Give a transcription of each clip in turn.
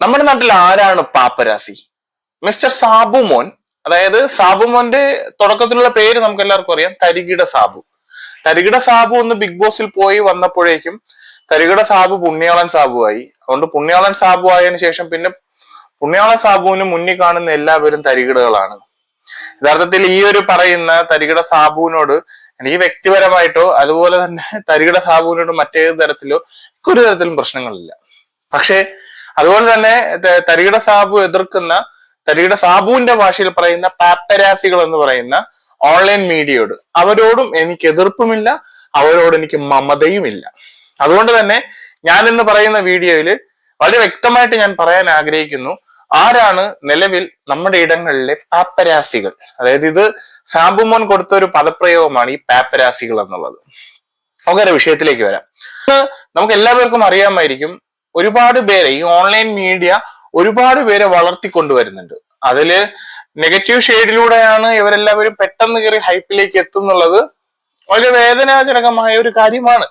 നമ്മുടെ നാട്ടിൽ ആരാണ് പാപ്പരാസി? മിസ്റ്റർ സാബു മോൻ അതായത് സാബു മോന്റെ തുടക്കത്തിലുള്ള പേര് നമുക്ക് എല്ലാവർക്കും അറിയാം തരികിട സാബു. തരികിട സാബു ഒന്ന് ബിഗ് ബോസിൽ പോയി വന്നപ്പോഴേക്കും തരികിട സാബു പുണ്യാളൻ സാബു ആയി അതുകൊണ്ട് പുണ്യാളൻ സാബു ആയതിനു ശേഷം പിന്നെ പുണ്യാളൻ സാബുവിന് മുന്നിൽ കാണുന്ന എല്ലാവരും തരികിടകളാണ്. യഥാർത്ഥത്തിൽ ഈ ഒരു പറയുന്ന തരികിട സാബുവിനോട് എനിക്ക് വ്യക്തിപരമായിട്ടോ അതുപോലെ തന്നെ തരികിട സാബുവിനോട് മറ്റേത് തരത്തിലോ ഒരു തരത്തിലും പ്രശ്നങ്ങളില്ല. പക്ഷേ അതുപോലെ തന്നെ തരികിട സാബു എതിർക്കുന്ന തരികിട സാബുവിന്റെ ഭാഷയിൽ പറയുന്ന പാപ്പരാസികൾ എന്ന് പറയുന്ന ഓൺലൈൻ മീഡിയയോട് അവരോടും എനിക്ക് എതിർപ്പുമില്ല അവരോട് എനിക്ക് മമതയുമില്ല. അതുകൊണ്ട് തന്നെ ഞാൻ ഇന്ന് പറയുന്ന വീഡിയോയിൽ വളരെ വ്യക്തമായിട്ട് ഞാൻ പറയാൻ ആഗ്രഹിക്കുന്നു ആരാണ് നിലവിൽ നമ്മുടെ ഇടങ്ങളിലെ പാപ്പരാസികൾ? അതായത് ഇത് സാബുമോൻ കൊടുത്ത ഒരു പദപ്രയോഗമാണ് ഈ പാപ്പരാസികൾ എന്നുള്ളത്. നമുക്കൊരു വിഷയത്തിലേക്ക് വരാം. നമുക്ക് എല്ലാവർക്കും അറിയാമായിരിക്കും ഒരുപാട് പേരെ ഈ ഓൺലൈൻ മീഡിയ ഒരുപാട് പേരെ വളർത്തിക്കൊണ്ടുവരുന്നുണ്ട് അതിൽ നെഗറ്റീവ് ഷെയ്ഡിലൂടെയാണ് ഇവരെല്ലാവരും പെട്ടെന്ന് കയറി ഹൈപ്പിലേക്ക് എത്തുന്നുള്ളത് വളരെ വേദനാജനകമായ ഒരു കാര്യമാണ്.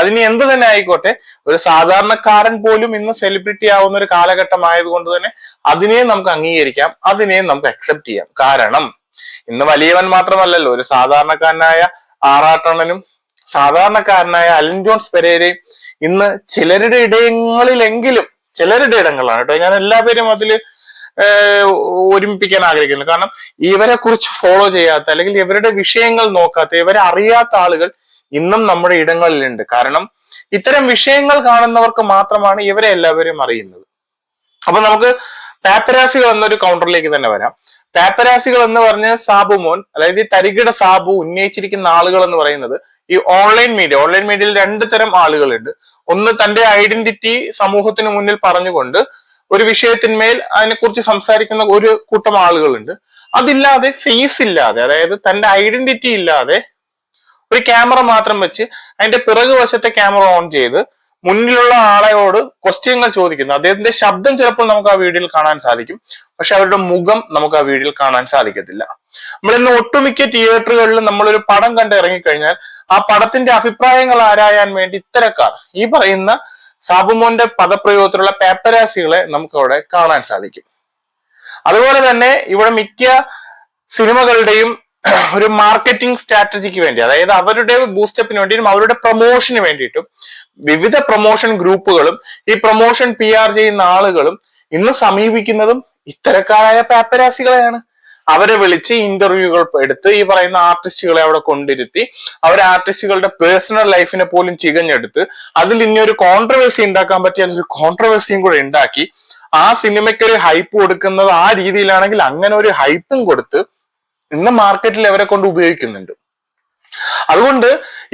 അതിന് എന്ത് തന്നെ ആയിക്കോട്ടെ ഒരു സാധാരണക്കാരൻ പോലും ഇന്ന് സെലിബ്രിറ്റി ആവുന്ന ഒരു കാലഘട്ടം ആയതുകൊണ്ട് തന്നെ അതിനെയും നമുക്ക് അംഗീകരിക്കാം അതിനെയും നമുക്ക് അക്സെപ്റ്റ് ചെയ്യാം. കാരണം ഇന്ന് വലിയവൻ മാത്രമല്ലല്ലോ ഒരു സാധാരണക്കാരനായ ആറാട്ടണ്ണനും സാധാരണക്കാരനായ അലൻ ജോൺസ് പെരേരയും ഇന്ന് ചിലരുടെ ഇടങ്ങളിലെങ്കിലും ചിലരുടെ ഇടങ്ങളാണ് കേട്ടോ. ഞാൻ എല്ലാ പേരും അതിൽ ഒരുമിപ്പിക്കാൻ ആഗ്രഹിക്കുന്നു. കാരണം ഇവരെ കുറിച്ച് ഫോളോ ചെയ്യാത്ത അല്ലെങ്കിൽ ഇവരുടെ വിഷയങ്ങൾ നോക്കാത്ത ഇവരെ അറിയാത്ത ആളുകൾ ഇന്നും നമ്മുടെ ഇടങ്ങളിലുണ്ട്. കാരണം ഇത്തരം വിഷയങ്ങൾ കാണുന്നവർക്ക് മാത്രമാണ് ഇവരെ എല്ലാവരും അറിയുന്നത്. അപ്പൊ നമുക്ക് പാപ്പരാസികൾ എന്നൊരു കൗണ്ടറിലേക്ക് തന്നെ വരാം. പാപ്പരാസികൾ എന്ന് പറഞ്ഞ സാബു മോൻ അതായത് ഈ തരികിട സാബു ഉന്നയിച്ചിരിക്കുന്ന ആളുകൾ എന്ന് പറയുന്നത് ഈ ഓൺലൈൻ മീഡിയ ഓൺലൈൻ മീഡിയയിൽ രണ്ട് തരം ആളുകളുണ്ട്. ഒന്ന് തന്റെ ഐഡന്റിറ്റി സമൂഹത്തിന് മുന്നിൽ പറഞ്ഞുകൊണ്ട് ഒരു വിഷയത്തിന്മേൽ അതിനെക്കുറിച്ച് സംസാരിക്കുന്ന ഒരു കൂട്ടം ആളുകളുണ്ട്. അതില്ലാതെ ഫേസ് ഇല്ലാതെ അതായത് തന്റെ ഐഡന്റിറ്റി ഇല്ലാതെ ഒരു ക്യാമറ മാത്രം വെച്ച് അതിന്റെ പിറകു വശത്തെ ക്യാമറ ഓൺ ചെയ്ത് മുന്നിലുള്ള ആളെയോട് ക്വസ്റ്റ്യങ്ങൾ ചോദിക്കുന്നു. അദ്ദേഹത്തിന്റെ ശബ്ദം ചിലപ്പോൾ നമുക്ക് ആ വീഡിയോയിൽ കാണാൻ സാധിക്കും. പക്ഷെ അവരുടെ മുഖം നമുക്ക് ആ വീഡിയോയിൽ കാണാൻ സാധിക്കത്തില്ല. നമ്മൾ ഇന്ന് ഒട്ടുമിക്ക തിയേറ്ററുകളിലും നമ്മളൊരു പടം കണ്ട് ഇറങ്ങിക്കഴിഞ്ഞാൽ ആ പടത്തിന്റെ അഭിപ്രായങ്ങൾ ആരായാൻ വേണ്ടി ഇത്തരക്കാർ ഈ പറയുന്ന സാബുമോന്റെ പദപ്രയോഗത്തിലുള്ള പേപ്പരാസികളെ നമുക്ക് അവിടെ കാണാൻ സാധിക്കും. അതുപോലെ തന്നെ ഇവിടെ മിക്ക സിനിമകളുടെയും ഒരു മാർക്കറ്റിംഗ് സ്ട്രാറ്റജിക്ക് വേണ്ടി അതായത് അവരുടെ ബൂസ്റ്റപ്പിന് വേണ്ടിയും അവരുടെ പ്രൊമോഷന് വേണ്ടിയിട്ടും വിവിധ പ്രൊമോഷൻ ഗ്രൂപ്പുകളും ഈ പ്രൊമോഷൻ പി ആർ ചെയ്യുന്ന ആളുകളും ഇന്ന് സമീപിക്കുന്നതും ഇത്തരക്കാരായ പാപ്പരാസികളെയാണ് അവരെ വിളിച്ച് ഇന്റർവ്യൂകൾ എടുത്ത് ഈ പറയുന്ന ആർട്ടിസ്റ്റുകളെ അവിടെ കൊണ്ടിരുത്തി അവർ ആർട്ടിസ്റ്റുകളുടെ പേഴ്സണൽ ലൈഫിനെ പോലും ചികഞ്ഞെടുത്ത് അതിൽ ഇനി ഒരു കോൺട്രവേഴ്സി ഉണ്ടാക്കാൻ പറ്റിയ ഒരു കോൺട്രവേഴ്സിയും കൂടെ ഉണ്ടാക്കി ആ സിനിമയ്ക്ക് ഒരു ഹൈപ്പ് കൊടുക്കുന്നത് ആ രീതിയിലാണെങ്കിൽ അങ്ങനെ ഒരു ഹൈപ്പും കൊടുത്ത് ഇന്ന് മാർക്കറ്റിൽ അവരെ കൊണ്ട് ഉപയോഗിക്കുന്നുണ്ട്. അതുകൊണ്ട്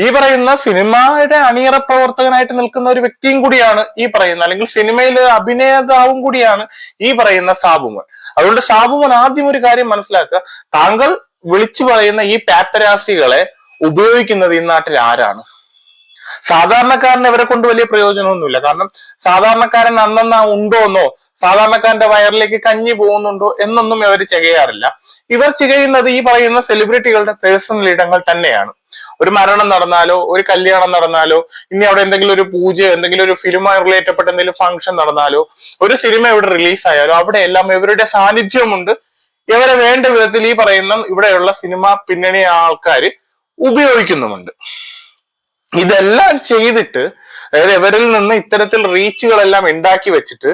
ഈ പറയുന്ന സിനിമയുടെ അണിയറ പ്രവർത്തകനായിട്ട് നിൽക്കുന്ന ഒരു വ്യക്തിയും കൂടിയാണ് ഈ പറയുന്ന അല്ലെങ്കിൽ സിനിമയിലെ അഭിനേതാവും കൂടിയാണ് ഈ പറയുന്ന സാബുമോൻ. അതുകൊണ്ട് സാബുമോൻ ആദ്യം ഒരു കാര്യം മനസ്സിലാക്കുക താങ്കൾ വിളിച്ചു പറയുന്ന ഈ പാപ്പരാസികളെ ഉപയോഗിക്കുന്നത് ഈ നാട്ടിൽ ആരാണ്? സാധാരണക്കാരൻ ഇവരെ കൊണ്ട് വലിയ പ്രയോജനമൊന്നുമില്ല. കാരണം സാധാരണക്കാരൻ അന്നന്ന് ഉണ്ടോന്നോ സാധാരണക്കാരന്റെ വയറിലേക്ക് കഞ്ഞി പോകുന്നുണ്ടോ എന്നൊന്നും ഇവർ ചെയ്യാറില്ല ഇവർ ചെയ്യുന്നത് ഈ പറയുന്ന സെലിബ്രിറ്റികളുടെ പേഴ്സണൽ ഇടങ്ങൾ തന്നെയാണ്. ഒരു മരണം നടന്നാലോ ഒരു കല്യാണം നടന്നാലോ ഇനി അവിടെ എന്തെങ്കിലും ഒരു പൂജ എന്തെങ്കിലും ഒരു ഫിലിമായി റിലേറ്റപ്പെട്ട എന്തെങ്കിലും ഫംഗ്ഷൻ നടന്നാലോ ഒരു സിനിമ ഇവിടെ റിലീസ് ആയാലോ അവിടെ എല്ലാം ഇവരുടെ സാന്നിധ്യമുണ്ട്. ഇവരെ വേണ്ട വിധത്തിൽ ഈ പറയുന്ന ഇവിടെയുള്ള സിനിമ പിന്നണി ആൾക്കാർ ഉപയോഗിക്കുന്നുമുണ്ട്. ഇതെല്ലാം ചെയ്തിട്ട് അതായത് ഇവരിൽ നിന്ന് ഇത്തരത്തിൽ റീച്ചുകളെല്ലാം ഉണ്ടാക്കി വെച്ചിട്ട്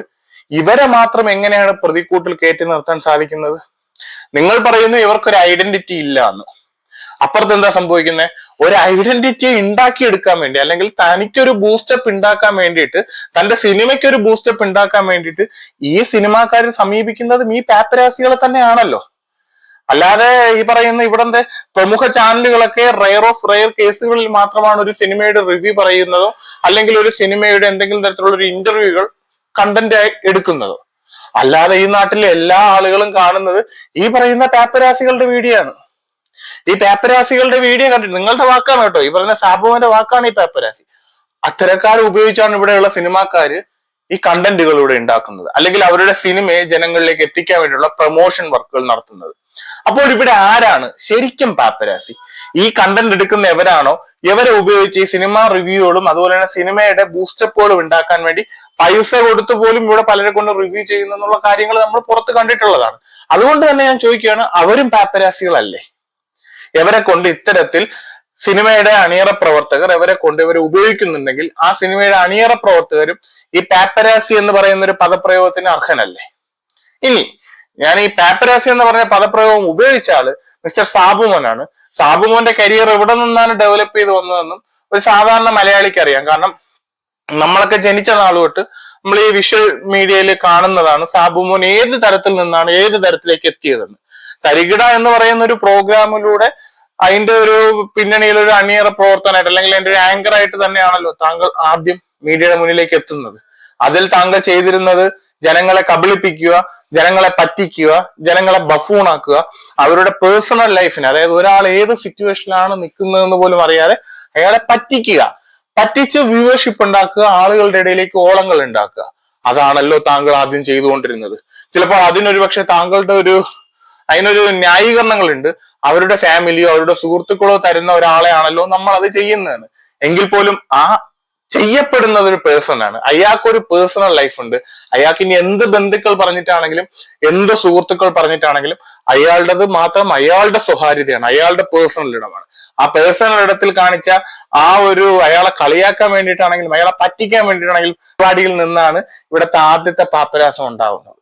ഇവരെ മാത്രം എങ്ങനെയാണ് പ്രതിക്കൂട്ടിൽ കയറ്റി നിർത്താൻ സാധിക്കുന്നത്? നിങ്ങൾ പറയുന്നു ഇവർക്കൊരു ഐഡന്റിറ്റി ഇല്ല എന്ന് അപ്പുറത്ത് എന്താ സംഭവിക്കുന്നത് ഒരു ഐഡന്റിറ്റി ഉണ്ടാക്കിയെടുക്കാൻ വേണ്ടി അല്ലെങ്കിൽ തനിക്കൊരു ബൂസ്റ്റപ്പ് ഉണ്ടാക്കാൻ വേണ്ടിയിട്ട് തന്റെ സിനിമയ്ക്ക് ഒരു ബൂസ്റ്റപ്പ് ഉണ്ടാക്കാൻ വേണ്ടിയിട്ട് ഈ സിനിമാക്കാരൻ സമീപിക്കുന്നതും ഈ പാപ്പരാസികളെ തന്നെയാണല്ലോ. അല്ലാതെ ഈ പറയുന്ന ഇവിടത്തെ പ്രമുഖ ചാനലുകളൊക്കെ റെയർ ഓഫ് റെയർ കേസുകളിൽ മാത്രമാണ് ഒരു സിനിമയുടെ റിവ്യൂ പറയുന്നതോ അല്ലെങ്കിൽ ഒരു സിനിമയുടെ എന്തെങ്കിലും തരത്തിലുള്ള ഒരു ഇന്റർവ്യൂകൾ കണ്ടന്റ് എടുക്കുന്നത്. അല്ലാതെ ഈ നാട്ടിലെ എല്ലാ ആളുകളും കാണുന്നത് ഈ പറയുന്ന പാപ്പരാസികളുടെ വീഡിയോ ആണ്. ഈ പേപ്പരാസികളുടെ വീഡിയോ കണ്ടിട്ട് നിങ്ങളുടെ വാക്കാണ് കേട്ടോ. ഈ പറയുന്ന സാബുവിന്റെ വാക്കാണ് ഈ പേപ്പരാസി. അത്തരക്കാർ ഉപയോഗിച്ചാണ് ഇവിടെയുള്ള സിനിമാക്കാര് ഈ കണ്ടന്റുകളിലൂടെ ഉണ്ടാക്കുന്നത്. അല്ലെങ്കിൽ അവരുടെ സിനിമയെ ജനങ്ങളിലേക്ക് എത്തിക്കാൻ വേണ്ടിയുള്ള പ്രൊമോഷൻ വർക്കുകൾ നടത്തുന്നത്. അപ്പോൾ ഇവിടെ ആരാണ് ശരിക്കും പാപ്പരാസി? ഈ കണ്ടന്റ് എടുക്കുന്ന എവരാണോ? ഇവരെ ഉപയോഗിച്ച് ഈ സിനിമ റിവ്യൂകളും അതുപോലെ തന്നെ സിനിമയുടെ ബൂസ്റ്റപ്പുകളും ഉണ്ടാക്കാൻ വേണ്ടി പൈസ കൊടുത്തു പോലും ഇവിടെ പലരെ കൊണ്ട് റിവ്യൂ ചെയ്യുന്നു എന്നുള്ള കാര്യങ്ങൾ നമ്മൾ പുറത്ത് കണ്ടിട്ടുള്ളതാണ്. അതുകൊണ്ട് തന്നെ ഞാൻ ചോദിക്കുകയാണ് അവരും പാപ്പരാസികളല്ലേ? ഇവരെ കൊണ്ട് ഇത്തരത്തിൽ സിനിമയുടെ അണിയറ പ്രവർത്തകർ ഇവരെ കൊണ്ട് ഇവരെ ഉപയോഗിക്കുന്നുണ്ടെങ്കിൽ ആ സിനിമയുടെ അണിയറ പ്രവർത്തകരും ഈ പാപ്പരാസി എന്ന് പറയുന്ന ഒരു പദപ്രയോഗത്തിന് അർഹനല്ലേ? ഇനി ഞാൻ ഈ പാപ്പരാസി എന്ന് പറഞ്ഞ പദപ്രയോഗം ഉപയോഗിച്ചാൽ മിസ്റ്റർ സാബുമോനാണ്. സാബുമോന്റെ കരിയർ എവിടെ നിന്നാണ് ഡെവലപ്പ് ചെയ്ത് വന്നതെന്നും ഒരു സാധാരണ മലയാളിക്ക് അറിയാം. കാരണം നമ്മളൊക്കെ ജനിച്ച നാൾ തൊട്ട് നമ്മൾ ഈ വിഷ്വൽ മീഡിയയിൽ കാണുന്നതാണ് സാബുമോൻ ഏത് തരത്തിൽ നിന്നാണ് ഏത് തരത്തിലേക്ക് എത്തിയതെന്ന്. തരികിട എന്ന് പറയുന്ന ഒരു പ്രോഗ്രാമിലൂടെ അതിന്റെ ഒരു പിന്നണിയിൽ ഒരു അണിയറ പ്രവർത്തനമായിട്ട് അല്ലെങ്കിൽ അതിന്റെ ഒരു ആങ്കർ ആയിട്ട് തന്നെയാണല്ലോ താങ്കൾ ആദ്യം മീഡിയയുടെ മുന്നിലേക്ക് എത്തുന്നത്. അതിൽ താങ്കൾ ചെയ്തിരുന്നത് ജനങ്ങളെ കബളിപ്പിക്കുക ജനങ്ങളെ പറ്റിക്കുക ജനങ്ങളെ ബഫൂണാക്കുക അവരുടെ പേഴ്സണൽ ലൈഫിന് അതായത് ഒരാൾ ഏത് സിറ്റുവേഷനിലാണ് നിൽക്കുന്നതെന്ന് പോലും അറിയാതെ അയാളെ പറ്റിക്കുക. പറ്റിച്ച് വ്യൂവർഷിപ്പ് ഉണ്ടാക്കുക ആളുകളുടെ ഇടയിലേക്ക് ഓളങ്ങൾ ഉണ്ടാക്കുക. അതാണല്ലോ താങ്കൾ ആദ്യം ചെയ്തുകൊണ്ടിരുന്നത്. ചിലപ്പോൾ അതിനൊരു പക്ഷെ താങ്കളുടെ ഒരു അതിനൊരു ന്യായീകരണങ്ങളുണ്ട്. അവരുടെ ഫാമിലിയോ അവരുടെ സുഹൃത്തുക്കളോ തരുന്ന ഒരാളെ ആണല്ലോ നമ്മൾ അത് ചെയ്യുന്നതെന്ന്. എങ്കിൽ പോലും ആ ചെയ്യപ്പെടുന്നത് ഒരു പേഴ്സണാണ്. അയാൾക്ക് ഒരു പേഴ്സണൽ ലൈഫ് ഉണ്ട്. അയാൾക്ക് ഇനി എന്ത് ബന്ധുക്കൾ പറഞ്ഞിട്ടാണെങ്കിലും എന്ത് സുഹൃത്തുക്കൾ പറഞ്ഞിട്ടാണെങ്കിലും അയാളുടേത് മാത്രം അയാളുടെ സ്വകാര്യതയാണ് അയാളുടെ പേഴ്സണൽ ഇടമാണ്. ആ പേഴ്സണൽ ഇടത്തിൽ കാണിച്ച ആ ഒരു അയാളെ കളിയാക്കാൻ വേണ്ടിയിട്ടാണെങ്കിലും അയാളെ പറ്റിക്കാൻ വേണ്ടിയിട്ടാണെങ്കിലും പരിപാടിയിൽ നിന്നാണ് ഇവിടുത്തെ ആദ്യത്തെ പാപ്പരാസം ഉണ്ടാവുന്നത്.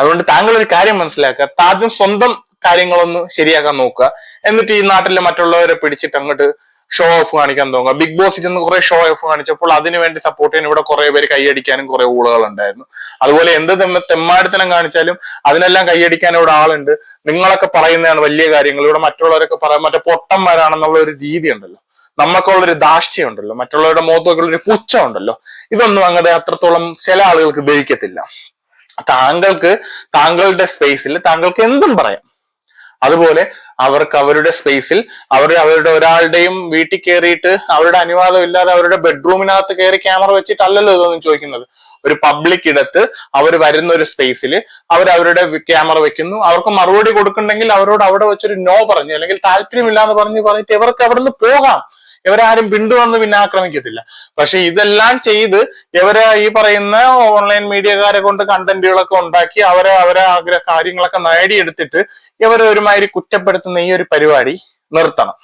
അതുകൊണ്ട് താങ്കൾ ഒരു കാര്യം മനസ്സിലാക്കുക. ആദ്യം സ്വന്തം കാര്യങ്ങളൊന്ന് ശരിയാക്കാൻ നോക്കുക. എന്നിട്ട് ഈ നാട്ടിലെ മറ്റുള്ളവരെ പിടിച്ചിട്ട് അങ്ങോട്ട് ഷോ ഓഫ് കാണിക്കാൻ തോന്നുക ബിഗ് ബോസിൽ ചെന്ന് കുറെ ഷോ ഓഫ് കാണിച്ചപ്പോൾ അതിനു വേണ്ടി സപ്പോർട്ട് ചെയ്യാൻ ഇവിടെ കുറെ പേര് കൈയടിക്കാനും കുറെ ഊളുകൾ ഉണ്ടായിരുന്നു അതുപോലെ എന്ത് തെമ്മ തെമ്മാടിത്തനം കാണിച്ചാലും അതിനെല്ലാം കൈയടിക്കാൻ ഇവിടെ ആളുണ്ട്. നിങ്ങളൊക്കെ പറയുന്നതാണ് വലിയ കാര്യങ്ങൾ. ഇവിടെ മറ്റുള്ളവരൊക്കെ പറയാൻ മറ്റേ പൊട്ടന്മാരാണെന്നുള്ള ഒരു രീതി ഉണ്ടല്ലോ നമുക്കുള്ളൊരു ദാഷ്ട്യം ഉണ്ടല്ലോ മറ്റുള്ളവരുടെ മുഖത്തൊക്കെ ഒരു പുച്ഛം ഉണ്ടല്ലോ ഇതൊന്നും അങ്ങനെ അത്രത്തോളം ചില ആളുകൾക്ക് ദഹിക്കത്തില്ല. താങ്കൾക്ക് താങ്കളുടെ സ്പേസിൽ താങ്കൾക്ക് എന്തും പറയാം. അതുപോലെ അവർക്ക് അവരുടെ സ്പേസിൽ അവർ അവരുടെ ഒരാളുടെയും വീട്ടിൽ കയറിയിട്ട് അവരുടെ അനുവാദം ഇല്ലാതെ അവരുടെ ബെഡ്റൂമിനകത്ത് കയറി ക്യാമറ വെച്ചിട്ടല്ലല്ലോ ഇതൊന്നും ചോദിക്കുന്നത്. ഒരു പബ്ലിക് ഇടത്ത് അവർ വരുന്ന ഒരു സ്പേസിൽ അവർ അവരുടെ ക്യാമറ വെക്കുന്നു. അവർക്ക് മറുപടി കൊടുക്കുന്നുണ്ടെങ്കിൽ അവരോട് അവിടെ വെച്ചൊരു നോ പറഞ്ഞു. അല്ലെങ്കിൽ താല്പര്യമില്ല എന്ന് പറഞ്ഞ് പറഞ്ഞിട്ട് ഇവർക്ക് അവിടെ നിന്ന് പോകാം. ഇവരാരും പിന്തുടർന്ന് പിന്നെ ആക്രമിക്കത്തില്ല. പക്ഷെ ഇതെല്ലാം ചെയ്ത് ഇവരെ ഈ പറയുന്ന ഓൺലൈൻ മീഡിയക്കാരെ കൊണ്ട് കണ്ടന്റുകളൊക്കെ ഉണ്ടാക്കി അവരെ അവരെ ആഗ്രഹ കാര്യങ്ങളൊക്കെ നേടിയെടുത്തിട്ട് ഇവരെ ഒരുമാതിരി കുറ്റപ്പെടുത്തുന്ന ഈ ഒരു പരിപാടി നിർത്തണം.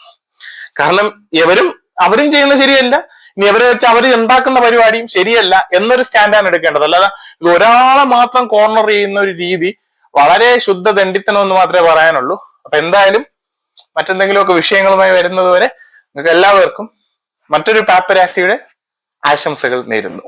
കാരണം ഇവരും അവരും ചെയ്യുന്ന ശരിയല്ല. ഇനി ഇവരെ വെച്ച് അവർ ഉണ്ടാക്കുന്ന പരിപാടിയും ശരിയല്ല എന്നൊരു സ്റ്റാൻഡാണ് എടുക്കേണ്ടത്. അല്ലാതെ ഇത് ഒരാളെ മാത്രം കോർണർ ചെയ്യുന്ന ഒരു രീതി വളരെ ശുദ്ധ ദണ്ഡിത്തനം എന്ന് മാത്രമേ പറയാനുള്ളൂ. അപ്പൊ എന്തായാലും മറ്റെന്തെങ്കിലുമൊക്കെ വിഷയങ്ങളുമായി വരുന്നത് വരെ നിങ്ങൾക്ക് എല്ലാവർക്കും മറ്റൊരു പാപ്പരാസിയുടെ ആശംസകൾ നേരുന്നു.